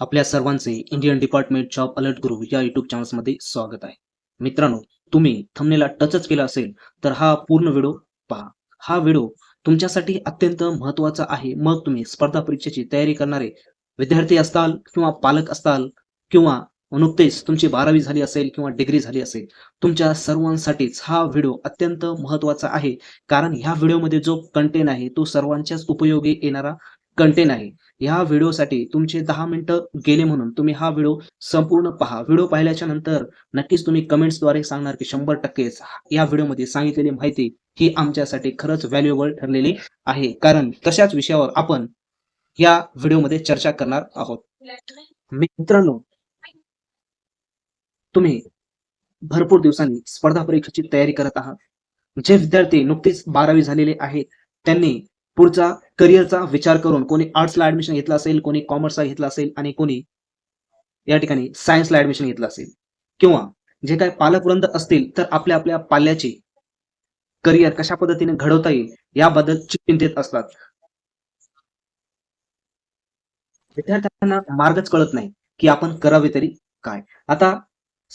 आपल्या सर्वांचे Indian department job alert गुरु या युट्यूब चॅनल्समध्ये स्वागत आहे. मित्रांनो तुम्ही थंबनेला टचच केला असेल तर हा पूर्ण व्हिडिओ पहा. हा व्हिडिओ तुमच्यासाठी अत्यंत महत्त्वाचा आहे. मग तुम्ही स्पर्धा परीक्षेची तयारी करणारे विद्यार्थी असताल किंवा पालक असताल किंवा नुकतेच तुमची बारावी झाली असेल किंवा डिग्री झाली असेल तुमच्या सर्वांसाठीच हा व्हिडिओ अत्यंत महत्त्वाचा आहे. कारण ह्या व्हिडिओमध्ये जो कंटेंट आहे तो सर्वांच्याच उपयोगी येणारा कंटेंट आहे. ह्या व्हिडिओसाठी तुमचे दहा मिनिटं गेले म्हणून तुम्ही हा व्हिडिओ संपूर्ण पहा. व्हिडिओ पाहिल्याच्या नंतर नक्कीच तुम्ही कमेंट्सद्वारे सांगणार की शंभर टक्केच या व्हिडिओमध्ये सांगितलेली माहिती ही आमच्यासाठी खरंच व्हॅल्युएबल ठरलेली आहे. कारण तशाच विषयावर आपण या व्हिडिओमध्ये चर्चा करणार आहोत. मित्रांनो तुम्ही भरपूर दिवसांनी स्पर्धा परीक्षेची तयारी करत आहात. जे विद्यार्थी नुकतेच बारावी झालेले आहेत त्यांनी पुढचा करिअरचा विचार करून कोणी आर्ट्सला ऍडमिशन घेतलं असेल कोणी कॉमर्सला घेतलं असेल आणि कोणी या ठिकाणी सायन्सला ऍडमिशन घेतलं असेल. किंवा जे काही पालकवृंद असतील तर आपल्या आपल्या पाल्याचे करिअर कशा पद्धतीने घडवता येईल याबद्दल चिंतित असतात. विद्यार्थ्यांना मार्गच कळत नाही की आपण करावे तरी काय. आता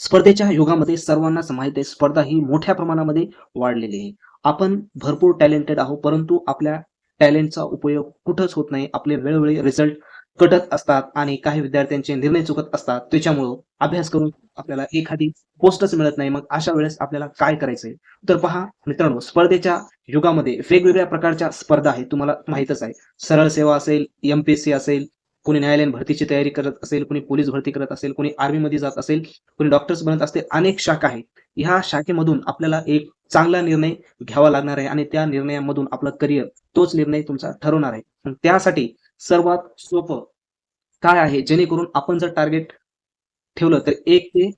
स्पर्धेच्या युगामध्ये सर्वांनाच माहीत आहे स्पर्धा ही मोठ्या प्रमाणामध्ये वाढलेली आहे. आपण भरपूर टॅलेंटेड आहोत परंतु आपल्या टॅलेंटचा उपयोग कुठंच होत नाही. आपले वेळोवेळी रिझल्ट कटत असतात आणि काही विद्यार्थ्यांचे निर्णय चुकत असतात. त्याच्यामुळं अभ्यास करून आपल्याला एखादी पोस्टच मिळत नाही. मग अशा वेळेस आपल्याला काय करायचंय? तर पहा मित्रांनो स्पर्धेच्या युगामध्ये वेगवेगळ्या प्रकारच्या स्पर्धा आहेत. तुम्हाला माहितच आहे. सरळ सेवा असेल एमपीएससी असेल कोणी न्यायालयीन भरतीची तयारी करत असेल कोणी पोलीस भरती करत असेल कोणी आर्मी मध्ये जात असेल कोणी डॉक्टर्स बनत असतील अनेक शाखा आहेत. ह्या शाखेमधून आपल्याला एक चांगला निर्णय घ्यावा लागणार आहे आणि त्या निर्णयामधून आपलं करिअर तोच निर्णय तुमचा ठरवणार आहे. त्यासाठी सर्वात सोपं काय आहे? जेणेकरून आपण जर टार्गेट ठेवलं तर एक ते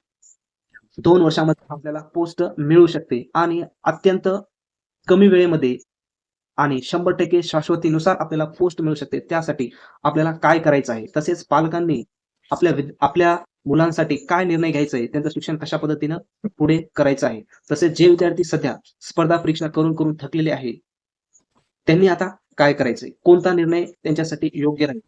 दोन वर्षामध्ये आपल्याला पोस्ट मिळू शकते आणि अत्यंत कमी वेळेमध्ये आणि शंभर टक्के शाश्वतीनुसार आपल्याला पोस्ट मिळू शकते. त्यासाठी आपल्याला काय करायचं आहे? तसेच पालकांनी आपल्या आपल्या मुलांसाठी काय निर्णय घ्यायचा आहे? त्यांचं शिक्षण कशा पद्धतीनं पुढे करायचं आहे? तसेच जे विद्यार्थी सध्या स्पर्धा परीक्षा करून करून थकलेले आहे त्यांनी आता काय करायचंय कोणता निर्णय त्यांच्यासाठी योग्य राहील?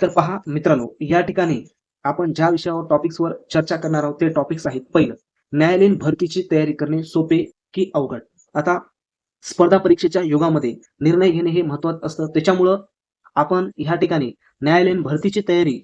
तर पहा मित्रांनो या ठिकाणी आपण ज्या विषयावर टॉपिक्सवर चर्चा करणार आहोत ते टॉपिक्स आहेत. पहिलं न्यायालयीन भरतीची तयारी करणे सोपे की अवघड? आता स्पर्धा परीक्षेच्या युगामध्ये निर्णय घेणे हे महत्वाचं असतं. त्याच्यामुळं आपण ह्या ठिकाणी न्यायालयीन भरतीची तयारी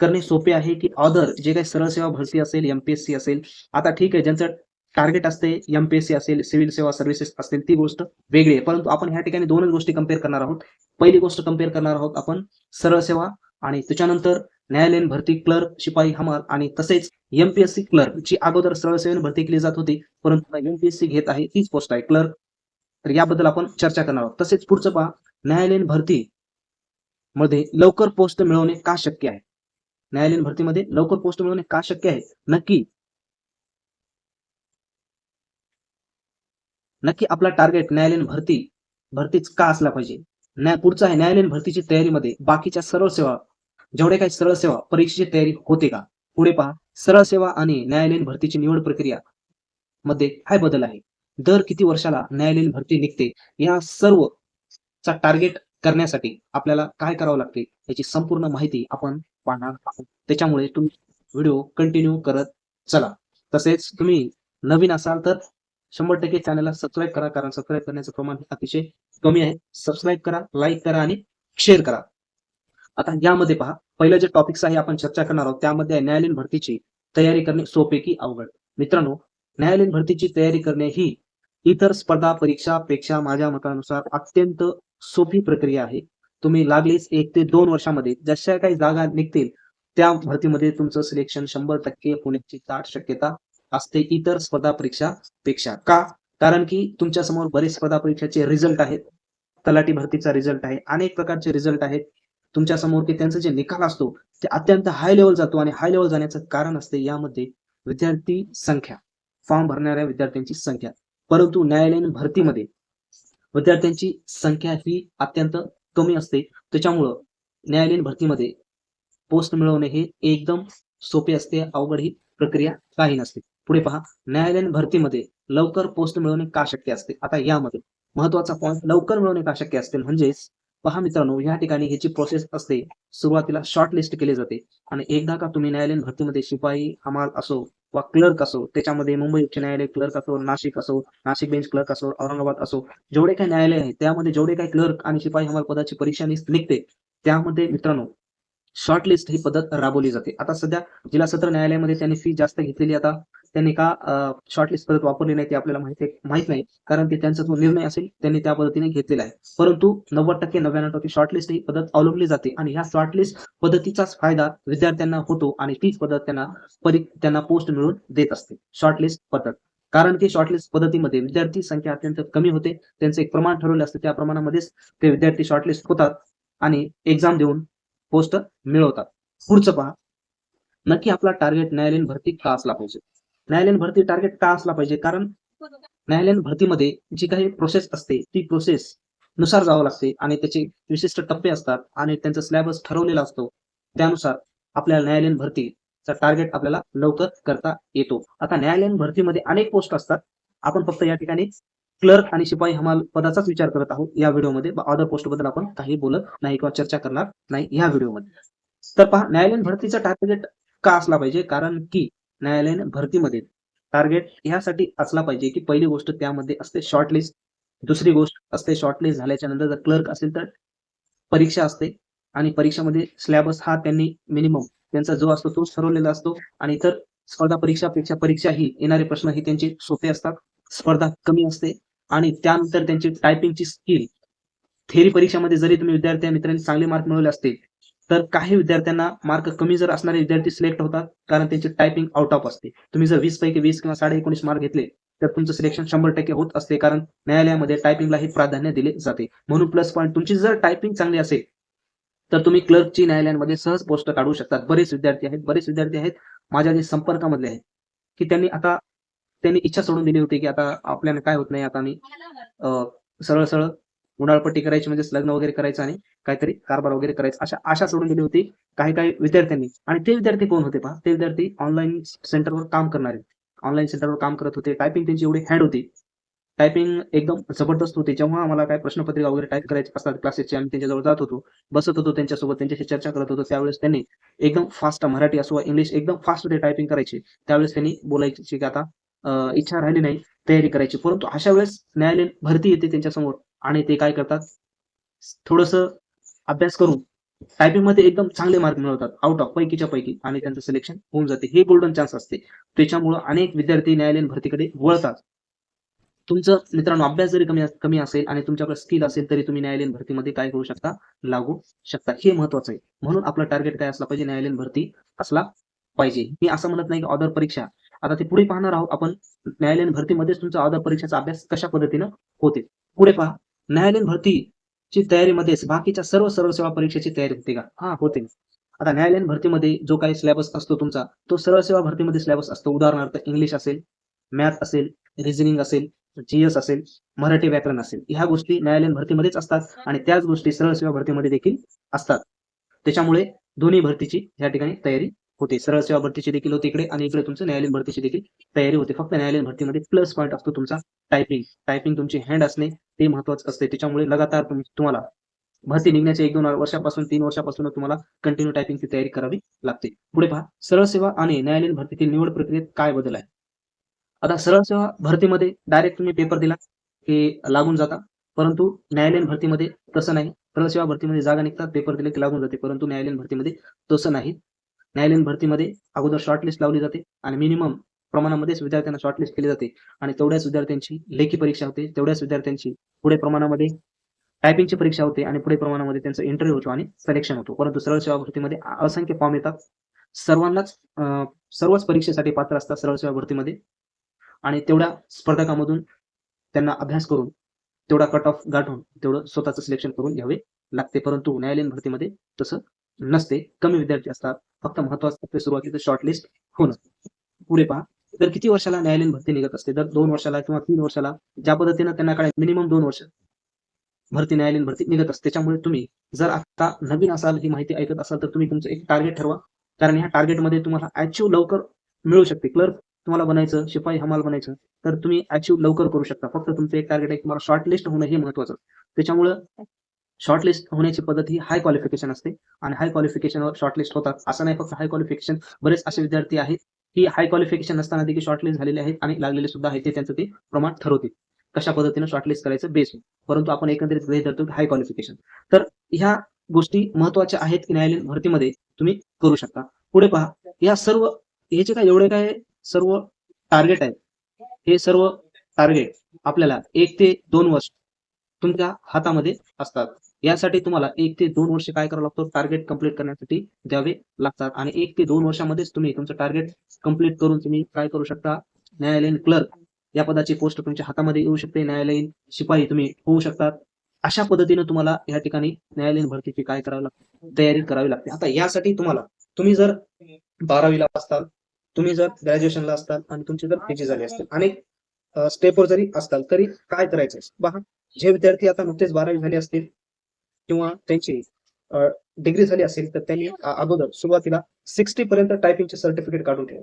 करणे सोपे आहे की अदर जे काही सरळ सेवा भरती असेल एमपीएससी असेल आता ठीक आहे ज्यांचं टार्गेट असते एमपीएससी असेल सिव्हिल सेवा सर्व्हिसेस असतील ती गोष्ट वेगळी आहे. परंतु आपण ह्या ठिकाणी दोनच गोष्टी कंपेअर करणार आहोत. पहिली गोष्ट कंपेअर करणार आहोत आपण सरळ सेवा आणि त्याच्यानंतर न्यायालयीन भरती क्लर्क शिपाई हमाल आणि तसेच एमपीएससी क्लर्क जी अगोदर सरळ सेवेने भरती केली जात होती परंतु एमपीएससी घेत आहे तीच पोस्ट आहे. क्लर्क तर याबद्दल आपण चर्चा करणार आहोत. तसेच पुढचं पहा. न्यायालयीन भरती मध्ये लवकर पोस्ट मिळवणे का शक्य आहे? न्यायालयीन भरतीमध्ये लवकर पोस्ट मिळवणे का शक्य आहे? नक्की नक्की आपला टार्गेट न्यायालयीन भरती भरतीच का असला पाहिजे? न्याय पुढचा आहे न्यायालयीन भरतीची तयारीमध्ये बाकीच्या सरळ सेवा जेवढे काही सरळ सेवा परीक्षेची तयारी होते का? पुढे पहा. सरळ सेवा आणि न्यायालयीन भरतीची निवड प्रक्रिया मध्ये काय बदल आहे? दर किती वर्षाला न्यायालयीन भरती निघते या सर्व चा टार्गेट करण्यासाठी आपल्याला काय करावं लागते याची संपूर्ण माहिती आपण पाहणार आहोत. त्याच्यामुळे तुम्ही व्हिडिओ कंटिन्यू करत चला. तसेच तुम्ही नवीन असाल तर शंभर टक्के चॅनलला सबस्क्राईब करा कारण सबस्क्राईब करण्याचं प्रमाण हे अतिशय कमी आहे. सबस्क्राईब करा लाईक करा आणि शेअर करा. आता यामध्ये पहा पहिलं जे टॉपिक्स आहे आपण चर्चा करणार आहोत त्यामध्ये न्यायालयीन भरतीची तयारी करणे सोपे की अवघड. मित्रांनो न्यायालयीन भरतीची तयारी करणे ही इतर स्पर्धा परीक्षापेक्षा माझ्या मतानुसार अत्यंत सोपी प्रक्रिया आहे. तुम्ही लागलीच एक ते दोन वर्षामध्ये जशा काही जागा निघतील त्या भरतीमध्ये तुमचं सिलेक्शन शंभर टक्के होण्याची दाट शक्यता असते इतर स्पर्धा परीक्षापेक्षा का? कारण की तुमच्यासमोर बरेच स्पर्धा परीक्षाचे रिझल्ट आहेत. तलाठी भरतीचा रिझल्ट आहे. अनेक प्रकारचे रिझल्ट आहेत. तुमच्यासमोर की त्यांचा जे निकाल असतो ते अत्यंत हाय लेवल जातो आणि हाय लेवल जाण्याचं कारण असते यामध्ये विद्यार्थी संख्या. फॉर्म भरणाऱ्या विद्यार्थ्यांची संख्या. परंतु न्यायालयीन भरतीमध्ये विद्यार्थ्यांची संख्या ही अत्यंत कमी असते. त्याच्यामुळं न्यायालयीन भरतीमध्ये पोस्ट मिळवणे हे एकदम सोपे असते अवघड ही प्रक्रिया काही नसते. पुढे पहा न्यायालयीन भरतीमध्ये लवकर पोस्ट मिळवणे का शक्य असते? आता यामध्ये महत्त्वाचा पॉईंट लवकर मिळवणे का शक्य असते? म्हणजेच पहा मित्रांनो या ठिकाणी ह्याची प्रोसेस असते सुरुवातीला शॉर्ट लिस्ट केली जाते. आणि एकदा का तुम्ही न्यायालयीन भरतीमध्ये शिपाई हमाल असो वा क्लर्क असो त्याच्यामध्ये मुंबई उच्च न्यायालय क्लर्क असो नाशिक असो नाशिक बेंच क्लर्क असो औरंगाबाद असो जेवढे काही न्यायालय आहे त्यामध्ये जेवढे काही क्लर्क आणि शिपाई हमाल पदाची परीक्षा निघते त्यामध्ये मित्रांनो शॉर्ट लिस्ट ही पद्धत राबवली जाते. आता सध्या जिल्हा सत्र न्यायालयामध्ये त्यांनी फी जास्त घेतलेली आता त्यांनी का शॉर्टलिस्ट पद्धत वापरली नाही ते आपल्याला माहिती माहीत नाही. कारण ते त्यांचा जो निर्णय असेल त्यांनी त्या पद्धतीने घेतलेला आहे. परंतु नव्वद टक्के नव्याण्णव टक्के शॉर्टलिस्ट ही पद्धत अवलंबली जाते. आणि ह्या शॉर्टलिस्ट पद्धतीचाच फायदा विद्यार्थ्यांना होतो आणि तीच पद्धत त्यांना परी त्यांना पोस्ट मिळवून देत असते. शॉर्टलिस्ट पद्धत. कारण की शॉर्टलिस्ट पद्धतीमध्ये विद्यार्थी संख्या अत्यंत कमी होते. त्यांचं एक प्रमाण ठरवलं असतं. त्या प्रमाणामध्येच ते विद्यार्थी शॉर्टलिस्ट होतात आणि एक्झाम देऊन पोस्ट मिळवतात. पुढचं पहा. नक्की आपला टार्गेट न्यायालयीन भरती का असला पाहिजे? न्यायालयीन भरती टार्गेट का असला पाहिजे? कारण न्यायालयीन भरतीमध्ये जी काही प्रोसेस असते ती प्रोसेस नुसार जावं लागते आणि त्याचे विशिष्ट टप्पे असतात आणि त्यांचा सिलेबस ठरवलेला असतो. त्यानुसार आपल्याला न्यायालयीन भरतीचा टार्गेट आपल्याला लवकर करता येतो. आता न्यायालयीन भरतीमध्ये अनेक पोस्ट असतात. आपण फक्त या ठिकाणी क्लर्क आणि शिपाई हमाल पदाचाच विचार करत आहोत. या व्हिडिओमध्ये अदर पोस्टबद्दल आपण काही बोलत नाही किंवा चर्चा करणार नाही या व्हिडिओमध्ये. तर पहा न्यायालयीन भरतीचा टार्गेट का असला पाहिजे? कारण की न्यायालयीन भरतीमध्ये टार्गेट ह्यासाठी असला पाहिजे की पहिली गोष्ट त्यामध्ये असते शॉर्टलिस्ट दुसरी गोष्ट असते शॉर्टलिस्ट झाल्याच्यानंतर जर क्लर्क असेल तर परीक्षा असते आणि परीक्षामध्ये सिलेबस हा त्यांनी मिनिमम त्यांचा जो असतो तो ठरवलेला असतो आणि इतर स्पर्धा परीक्षापेक्षा परीक्षा ही येणारे प्रश्न हे त्यांचे सोपे असतात स्पर्धा कमी असते आणि त्यानंतर त्यांची टायपिंगची स्किल थेरी परीक्षामध्ये जरी तुम्ही विद्यार्थी मित्रांनी चांगले मार्क मिळवले असतील तर काही विद्यार्थ्यांना मार्क कमी जर असणारे विद्यार्थी सिलेक्ट होतात कारण त्यांची टायपिंग आउट ऑफ असते. तुम्ही जर वीस पैकी वीस किंवा साडे एकोणीस मार्क घेतले तर तुमचं सिलेक्शन शंभर टक्के होत असते कारण न्यायालयामध्ये टायपिंगला हे प्राधान्य दिले जाते. म्हणून प्लस पॉईंट तुमची जर टायपिंग चांगली असेल तर तुम्ही क्लर्कची न्यायालयांमध्ये सहज पोस्ट काढू शकतात. बरेच विद्यार्थी आहेत बरेच विद्यार्थी आहेत माझ्या जे संपर्कामधले आहेत की त्यांनी आता त्यांनी इच्छा सोडून दिली होती की आता आपल्याला काय होत नाही आता मी सरळ सरळ उडाळपट्टी करायची म्हणजे लग्न वगैरे करायचं आणि काहीतरी कारभार वगैरे करायचं अशा आशा सोडून दिली होती काही काही विद्यार्थ्यांनी. आणि ते विद्यार्थी कोण होते पहा? ते विद्यार्थी ऑनलाईन सेंटरवर काम करणारे. ऑनलाईन सेंटरवर काम करत होते. टायपिंग त्यांची एवढी हँड होती. टायपिंग एकदम जबरदस्त होती. जेव्हा आम्हाला काय प्रश्नपत्रिका वगैरे टाईप करायचे असतात क्लासेसचे आम्ही त्यांच्याजवळ जात होतो. बसत होतो त्यांच्यासोबत. त्यांच्याशी चर्चा करत होतो. त्यावेळेस त्यांनी एकदम फास्ट मराठी असो इंग्लिश एकदम फास्ट होते टायपिंग करायची. त्यावेळेस त्यांनी बोलायची की आता इच्छा राहिली नाही तयारी करायची. परंतु अशा वेळेस न्यायालयीन भरती येते त्यांच्यासमोर. आणि ते काय करतात? थोडस अभ्यास करून टायपिंगमध्ये एकदम चांगले मार्क मिळवतात आउट ऑफ पैकीच्या पैकी आणि त्यांचं सिलेक्शन होऊन जाते. हे गोल्डन चान्स असते. त्याच्यामुळे अनेक विद्यार्थी न्यायालयीन भरतीकडे वळतात. तुमचं मित्रांनो अभ्यास जरी कमी कमी असेल आणि तुमच्याकडे स्किल असेल तरी तुम्ही न्यायालयीन भरतीमध्ये काय करू शकता? लागू शकता. हे महत्वाचं आहे. म्हणून आपलं टार्गेट काय असला पाहिजे न्यायालयीन भरती असला पाहिजे. मी असं म्हणत नाही की ऑदर परीक्षा. आता ते पुढे पाहणार आहोत आपण. न्यायालयीन भरतीमध्येच तुमचा ऑदर परीक्षेचा अभ्यास कशा पद्धतीनं होते? पुढे पहा. न्यायालयीन भरतीची तयारीमध्येच बाकीच्या सर्व सर्व सेवा परीक्षेची तयारी होते का? हा होते. आता न्यायालयीन भरतीमध्ये जो काही सिलेबस असतो तुमचा तो सरळ सेवा भरतीमध्ये सिलेबस असतो. उदाहरणार्थ इंग्लिश असेल मॅथ असेल रिझनिंग असेल जीएस असेल मराठी व्याकरण असेल ह्या गोष्टी न्यायालयीन भरतीमध्येच असतात आणि त्याच गोष्टी सरळ सेवा भरतीमध्ये देखील असतात. त्याच्यामुळे दोन्ही भरतीची या ठिकाणी तयारी होते. सरळ सेवा भरतीची देखील होते इकडे आणि इकडे तुमचं न्यायालयीन भरतीची देखील तयारी होते. फक्त न्यायालयीन भरतीमध्ये प्लस पॉईंट असतो तुमचा टायपिंग टायपिंग तुमची हँड असणे ते महत्वाचं असते. त्याच्यामुळे लगातार तुम्हाला भरती निघण्याच्या एक दोन वर्षापासून तीन वर्षापासून तुम्हाला कंटिन्यू टायपिंगची तयारी करावी लागते. पुढे पहा. सरळ सेवा आणि न्यायालयीन भरतीतील निवड प्रक्रियेत काय बदल आहे? आता सरळ सेवा भरतीमध्ये डायरेक्ट तुम्ही पेपर दिला की लागून जाता. परंतु न्यायालयीन भरतीमध्ये तसं नाही. सरळ सेवा भरतीमध्ये जागा निघतात पेपर दिले की लागून जाते. परंतु न्यायालयीन भरतीमध्ये तसं नाही. न्यायालयीन भरतीमध्ये अगोदर शॉर्टलिस्ट लावली जाते आणि मिनिमम प्रमाणामध्येच विद्यार्थ्यांना शॉर्टलिस्ट केली जाते. आणि तेवढ्याच विद्यार्थ्यांची लेखी परीक्षा होते. तेवढ्याच विद्यार्थ्यांची पुढे प्रमाणामध्ये टायपिंगची परीक्षा होते आणि पुढे प्रमाणामध्ये त्यांचा इंटरव्ह्यू होतो आणि सिलेक्शन होतो. परंतु सरळ सेवा भरतीमध्ये असंख्य फॉर्म येतात. सर्वांनाच सर्वच परीक्षेसाठी पात्र असतात सरळ सेवा भरतीमध्ये. आणि तेवढ्या स्पर्धकामधून त्यांना अभ्यास करून तेवढा कट ऑफ गाठून तेवढं स्वतःचं सिलेक्शन करून घ्यावे लागते. परंतु न्यायालयीन भरतीमध्ये तसं नसते. कमी विद्यार्थी असतात. फक्त महत्वाचं सुरुवातीचं शॉर्टलिस्ट होणं. पुढे पहा. तर किती वर्षाला न्यायालयीन भरती निघत असते? तर दोन वर्षाला किंवा तीन वर्षाला ज्या पद्धतीनं त्यांना काय मिनिमम दोन वर्ष भरती न्यायालयीन भरती निघत असते. त्याच्यामुळे तुम्ही जर आता नवीन असाल ही माहिती ऐकत असाल तर तुम्ही तुमचं एक टार्गेट ठरवा. कारण ह्या टार्गेटमध्ये तुम्हाला अचीव लवकर मिळू शकते. क्लर्क तुम्हाला बनायचं शिपाई हमाल बनायचं तर तुम्ही अचीव लवकर करू शकता. फक्त तुमचं एक टार्गेट आहे तुम्हाला शॉर्टलिस्ट होणं हे महत्वाचं. त्याच्यामुळे शॉर्टलिस्ट होण्याची पद्धत ही हाय क्वालिफिकेशन असते. आणि हाय क्वालिफिकेशनवर शॉर्टलिस्ट होतात. असं नाही फक्त हाय क्वालिफिकेशन बरेच असे विद्यार्थी आहेत. ही हाय क्वालिफिकेशन नसताना देखील शॉर्टलिस्ट झालेले आहेत आणि लागलेले सुद्धा आहेत ते त्यांचं ते प्रमाण ठरवतील. कशा पद्धतीने शॉर्टलिस्ट करायचं? बेस परंतु आपण एकंदरीत गृहीत धरतो हाय क्वालिफिकेशन तर ह्या गोष्टी महत्त्वाच्या आहेत की न्यायालयीन भरतीमध्ये तुम्ही करू शकता. पुढे पहा या सर्व हे जे काय एवढे काय सर्व टार्गेट आहेत? हे सर्व टार्गेट आपल्याला एक ते दोन वर्ष तुमच्या हातामध्ये असतात. यासाठी तुम्हाला एक ते दोन वर्ष काय करावं लागतो? टार्गेट कंप्लीट करण्यासाठी द्यावे लागतात. आणि एक ते दोन वर्षामध्येच तुम्ही तुमचं टार्गेट कंप्लीट करून तुम्ही काय करू शकता? न्यायालयीन क्लर्क या पदाची पोस्ट तुमच्या हातामध्ये येऊ शकते. न्यायालयीन शिपाई तुम्ही होऊ शकतात. अशा पद्धतीने तुम्हाला या ठिकाणी न्यायालयीन भरतीची काय करावी लागते? तयारी करावी लागते. आता यासाठी तुम्हाला तुम्ही जर बारावीला असताल तुम्ही जर ग्रॅज्युएशनला असताल आणि तुमची जर पीजी झाली असतील अनेक स्टेपवर जरी असताल तरी काय करायचं? पहा जे विद्यार्थी आता नुकतेच बारावी झाले असतील किंवा त्यांची डिग्री झाली असेल तर त्यांनी अगोदर सुरुवातीला सिक्स्टी पर्यंत टायपिंगचे सर्टिफिकेट काढून ठेवा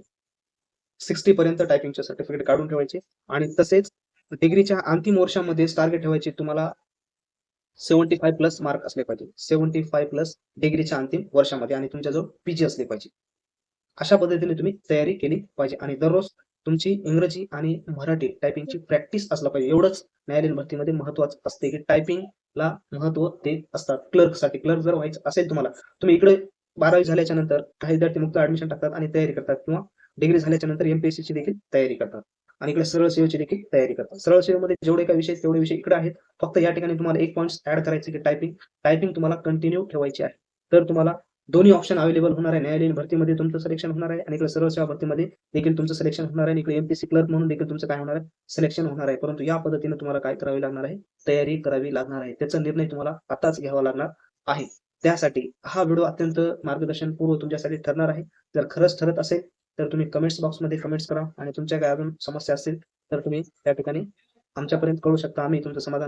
सिक्स्टी पर्यंत टायपिंगचे सर्टिफिकेट काढून ठेवायचे आणि तसेच डिग्रीच्या अंतिम वर्षामध्ये टार्गेट ठेवायचे तुम्हाला सेव्हन्टी फाय प्लस मार्क असले पाहिजे. सेव्हन्टी फाय प्लस डिग्रीच्या अंतिम वर्षामध्ये आणि तुमच्याजवळ पीजी असले पाहिजे. अशा पद्धतीने तुम्ही तयारी केली पाहिजे आणि दररोज तुमची इंग्रजी आणि मराठी टायपिंगची प्रॅक्टिस असला पाहिजे. एवढंच न्यायालयीन भरतीमध्ये महत्वाचं असते की टायपिंगला महत्त्व देत असतात क्लर्कसाठी क्लर्क जर व्हायचं असेल तुम्हाला तुम्ही इकडे बारावी झाल्याच्यानंतर काही विद्यार्थी मुक्त ऍडमिशन टाकतात आणि तयारी करतात किंवा डिग्री झाल्याच्यानंतर एमपीएससी ची देखील तयारी करतात. आणि इकडे सरळ सेवेची देखील तयारी करतात. सरळ सेवेमध्ये जेवढे काही विषय तेवढे विषय इकडे आहेत. फक्त या ठिकाणी तुम्हाला एक पॉईंट ऍड करायचे की टायपिंग टायपिंग तुम्हाला कंटिन्यू ठेवायची आहे. तर तुम्हाला दोन्ही ऑप्शन अवेलेबल होणार आहे. न्यायालयीन भरतीमध्ये तुमचं सिलेक्शन होणार आहे आणि इकडे सर्व सेवा भरतीमध्ये देखील तुमचं सिलेक्शन होणार आहे. इकडे एमपीसी क्लर्क म्हणून देखील तुमचं काय होणार आहे? सिलेक्शन होणार आहे. परंतु या पद्धतीने तुम्हाला काय करावी लागणार आहे? तयारी करावी लागणार आहे. त्याचा निर्णय तुम्हाला आताच घ्यावा लागणार आहे. त्यासाठी हा व्हिडिओ अत्यंत मार्गदर्शन पूर्व तुमच्यासाठी ठरणार आहे. जर खरंच ठरत असेल तर तुम्ही कमेंट्स बॉक्समध्ये कमेंट्स करा. आणि तुमच्या काय अजून समस्या असतील तर तुम्ही त्या ठिकाणी आमच्यापर्यंत कळू शकता. आम्ही तुमचं समाधान